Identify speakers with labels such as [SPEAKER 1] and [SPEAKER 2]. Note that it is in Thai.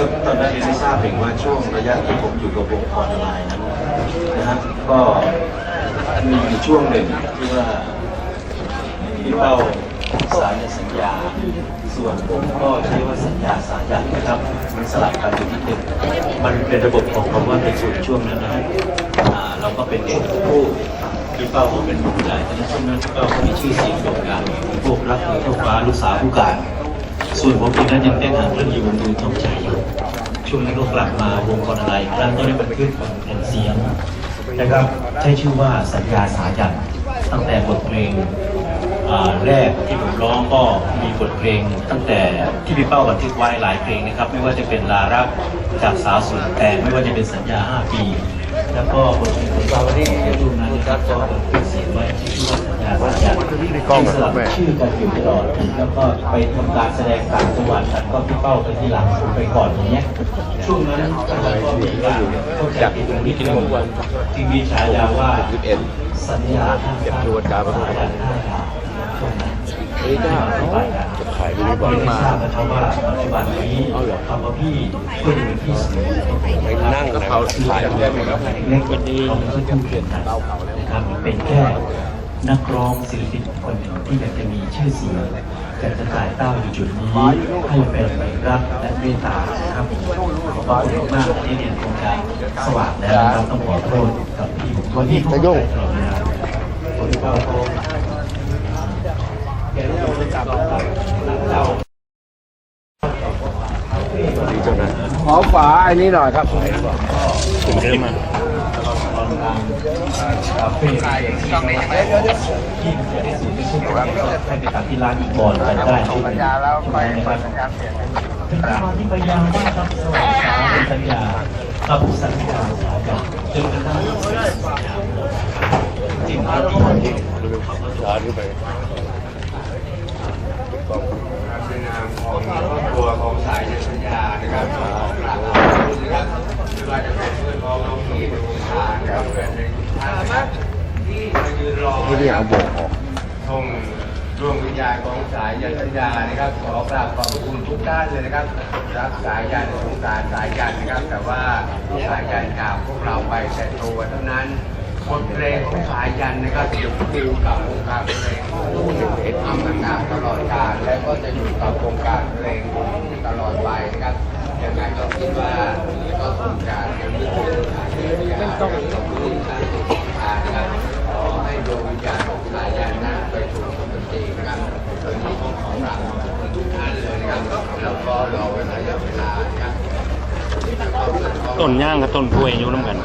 [SPEAKER 1] ก็ตอนนั้นเรียนได้ทราบเองว่าช่วงระยะที่ผมอยู่กับวงออนไลน์นั้นนะฮะก็มีช่วงหนึ่งที่ว่าพี่เป้าสายสัญญา ส่วนผมก็ใช้ว่าสัญญาสายันนะครับ มันสลับกันอยู่นิดนึงมันเป็นระบบของคำว่าในส่วนช่วงนั้นนะฮะเราก็เป็นเด็กผู้พี่เป้าก็เป็นผู้ใหญ่ตอนนั้นช่วงนั้นพี่เป้าก็มีชื่อเสียงโด่งดังพวกรักเหนือทั่วฟ้าลูกสาวผู้การ ส่วนผมเองนั้นยังเต้นหาเรื่องอยู่วงดูทองใจอยู่ช่วงนั้ก็กลับมาวงกรอะไรครั้งก็ได้บันทึกแผ่นเสียงนะครับใช้ชื่อว่าสัญญาสายันตั้งแต่บทเพลงแรกที่ผมร้องก็มีบทเพลง ตั้งแต่ที่พี่เป้าบันทึกไว้หลายเพลงนะครับ ไม่ว่าจะเป็นลารักจากสาวสุดแต่ไม่ว่าจะเป็นสัญญา 5 ปี แล้วก็บทเพลงของเราที่ดูนั้นนะครับก็บันทึกเสียงไว้ที่ชื่อว่า สัญญาสายันที่สลับชื่อกันอยู่ตลอดแล้วก็ไปทำการแสดงต่างจังหวัดก็พี่เป้าไปที่หลังไปก่อนอย่างเงี้ยช่วงนั้นเราก็มีการเข้าใจผิดกันนิดนึงที่มีฉายาว่าสัญญาเก็บตัวการประสานช่วงนั้น
[SPEAKER 2] เฮ้ยจ้าจะขายไปดีกว่า
[SPEAKER 1] ไม่
[SPEAKER 2] มา
[SPEAKER 1] ทราว่าปัจจุบันนี้คำว่าพี่ก็ยังเป็นพี่สื่อ
[SPEAKER 2] ไปนั่งนะเขาขายได้ไหมครับ
[SPEAKER 1] เล็กกว่านี้เขาไม่ทุ่มเทกันนะครับเป็นแค่ นักร้องศิลปินคนหนึ่งที่อยากจะมีชื่อเสียงแต่จะจ่ายเต้าอยู่จุดนี้ให้เป็นรักและเมตตานะครับขอบคุณมากที่เรียนโครงการสว่างแล้วครับต้องขอโทษกับพี่ผมวันนี้เขาใจตลอดเวลาคนที่เขาเขาแกรู้ว่าจับเรา
[SPEAKER 2] ขอฝาอันนี้หน่อยครับ
[SPEAKER 1] ถึงเริ่มมาคาเฟ่ช่องนี้ยังไงที่จะได้สูงที่สุดให้ไปตัดที่ร้านอีกก่อนกันได้ที่สัญญาแล้วไปสัญญาเปลี่ยนที่พยายามว่าครับสวัสดีครับสัญญาครับสัญญาสายันจนกระทั่งจริงๆที่ทำที่
[SPEAKER 2] ร้านนี้ไป
[SPEAKER 3] ในนามของครอบครัวของสายสัญญานะครับขอกราบขอบคุณนะครับไม่ว่าจะเป็นเพื่อน ที่เพื่อนในทุกท่านนะครับที่มายืนรอ
[SPEAKER 2] ที่นี่เอาบวกออก
[SPEAKER 3] ทงดวงวิญญาณของสายยันสัญญานะครับ ขอกราบขอบคุณทุกท่านเลยนะครับ รักสายยันสงสารสายยันนะครับ แต่ว่าสายยันจากพวกเราไปแต่ตัวเท่านั้นบทเพลงของสายยันนะครับอยู่คู่กับวงการเพลงทำงานตลอดกาลและก็จะอยู่กับวงการเพลงตลอดไปนะครับยังไงก็คิดว่าก็คงจะยังม่ถึงไม่ ต้องต้องรู้นะครับขอให้ดวงวิญญาณของสายยันนั้นไปถูกสุคตินะครับวันนี้ของของเราทุกท่านเลยนะครับแล้วก็รอเวลาเวลานะครับ
[SPEAKER 4] ต้นย่างกับต้นกล้วยอยู่น้ำกัน